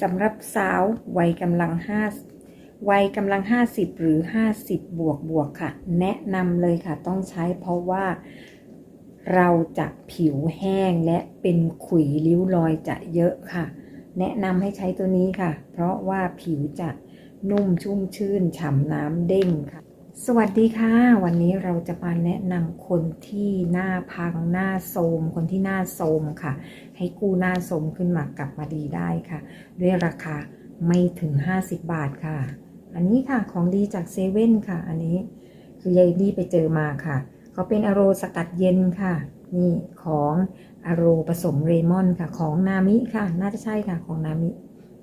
สำหรับสาววัยกำลังห้าวัยกำลัง 50 หรือ 50 บวกบวกค่ะ แนะนำเลยค่ะ ต้องใช้เพราะว่าเราจะผิวแห้งและเป็นขุยริ้วรอยจะเยอะค่ะ แนะนำให้ใช้ตัวนี้ค่ะ เพราะว่าผิวจะนุ่มชุ่มชื่นฉ่ำน้ำเด้งค่ะ สวัสดีค่ะ วันนี้เราจะมาแนะนำคนที่หน้าพังหน้าโทรมคนที่หน้าโทรมค่ะ ให้กู้หน้าโทมขึ้นมากลับมาดีได้ค่ะ ด้วยราคาไม่ถึง 50 บาทค่ะ อันนี้ค่ะของดีจากเซเว่นค่ะ อันนี้คือยายดีไปเจอมาค่ะเขาเป็นอโรสกัดเย็นค่ะ นี่ของอโรผสมเรมอนค่ะ ของนามิค่ะ น่าจะใช่ค่ะของนามิ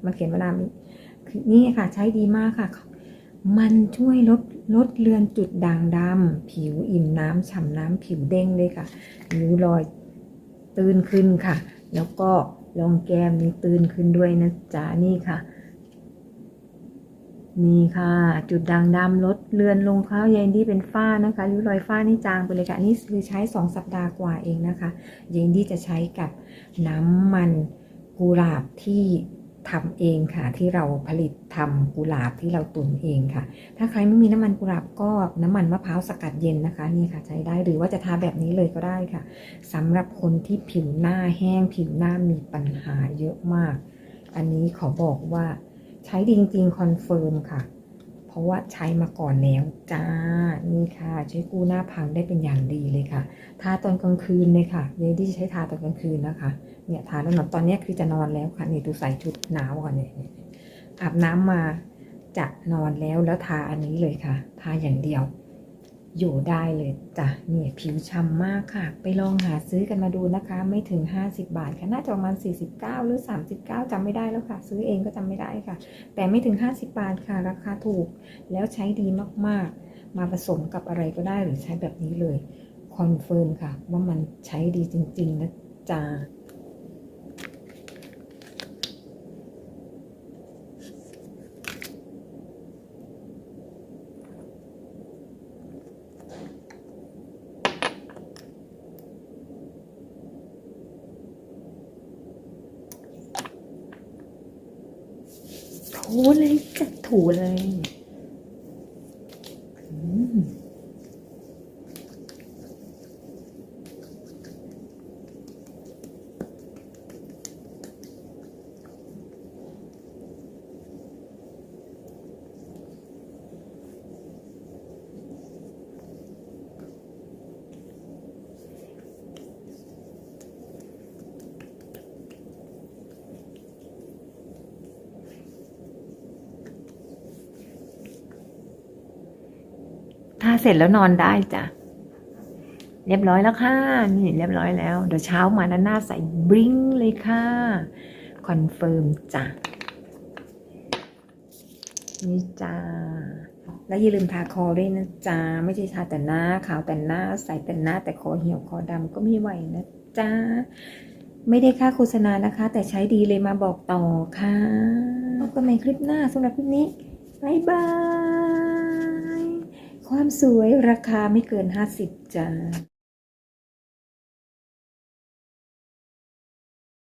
มันเขียนว่านามิคือนี่ค่ะใช้ดีมากค่ะ มันช่วยลดลดเลือนจุดด่างดำผิวอิ่มน้ำฉ่ำน้ำผิวเด้งเลยค่ะริ้วรอยตื้นขึ้นค่ะ แล้วก็รองแก้มนี่ตื้นขึ้นด้วยนะจ๊ะนี่ค่ะ นี่ค่ะ จุดด่างดำลดเลือนลงข้าวยายดี้เป็นฝ้านะคะริ้วรอยฝ้านี่จางไปเลยค่ะนี่คือใช้2สัปดาห์กว่าเองนะคะยายดี้จะใช้กับน้ำมันกุหลาบที่ ทำเองค่ะ ที่เราผลิตทำกุหลาบที่เราตุนเองค่ะ ถ้าใครไม่มีน้ำมันกุหลาบก็น้ำมันมะพร้าวสกัดเย็นนะคะนี่ค่ะใช้ได้หรือว่าจะทาแบบนี้เลยก็ได้ค่ะสำหรับคนที่ผิวหน้าแห้งผิวหน้ามีปัญหาเยอะมาก อันนี้ขอบอกว่าใช้จริงๆคอนเฟิร์มค่ะ เพราะว่าใช้มาก่อนแล้วจ้านี่ค่ะใช้กู้หน้าพังได้เป็นอย่างดีเลยค่ะทาตอนกลางคืนเลยค่ะเยดี้ใช้ทาตอนกลางคืนนะคะ เนี่ยทาแล้วนอนตอนนี้คือจะนอนแล้วค่ะนี่ดูใส่ชุดหนาวก่อนเนี่ยอาบน้ำมาจะนอนแล้วแล้วทาอันนี้เลยค่ะ ทาอย่างเดียว อยู่ได้เลยจ้ะเนี่ยผิวช้ำมากค่ะ ไปลองหาซื้อกันมาดูนะคะ ไม่ถึง 50 บาทค่ะน่าจะประมาณ 49 หรือ 39จำไม่ได้แล้วค่ะ ซื้อเองก็จำไม่ได้ค่ะ แต่ไม่ถึง 50 บาทค่ะ ราคาถูก แล้วใช้ดีมากๆ มาผสมกับอะไรก็ได้หรือใช้แบบนี้เลยคอนเฟิร์มค่ะ ว่ามันใช้ดีจริงๆนะจ๊ะ ถูเลยจะถูเลย เสร็จแล้วนอนได้จ้ะ เรียบร้อยแล้วค่ะ นี่เรียบร้อยแล้ว เดี๋ยวเช้ามาหน้าใสบริ้งเลยค่ะ คอนเฟิร์มจ้ะ นี่จ้า แล้วอย่าลืมทาคอด้วยนะจ๊ะไม่ใช่ทาแต่หน้าขาวแต่หน้าใสแต่หน้าแต่คอเหี่ยวคอดำก็ไม่ไหวนะจ๊ะไม่ได้ค่าโฆษณานะคะ แต่ใช้ดีเลยมาบอกต่อค่ะพบกันใหม่คลิปหน้าสำหรับคลิปนี้บายบาย ความสวยราคาไม่เกิน 50จ้า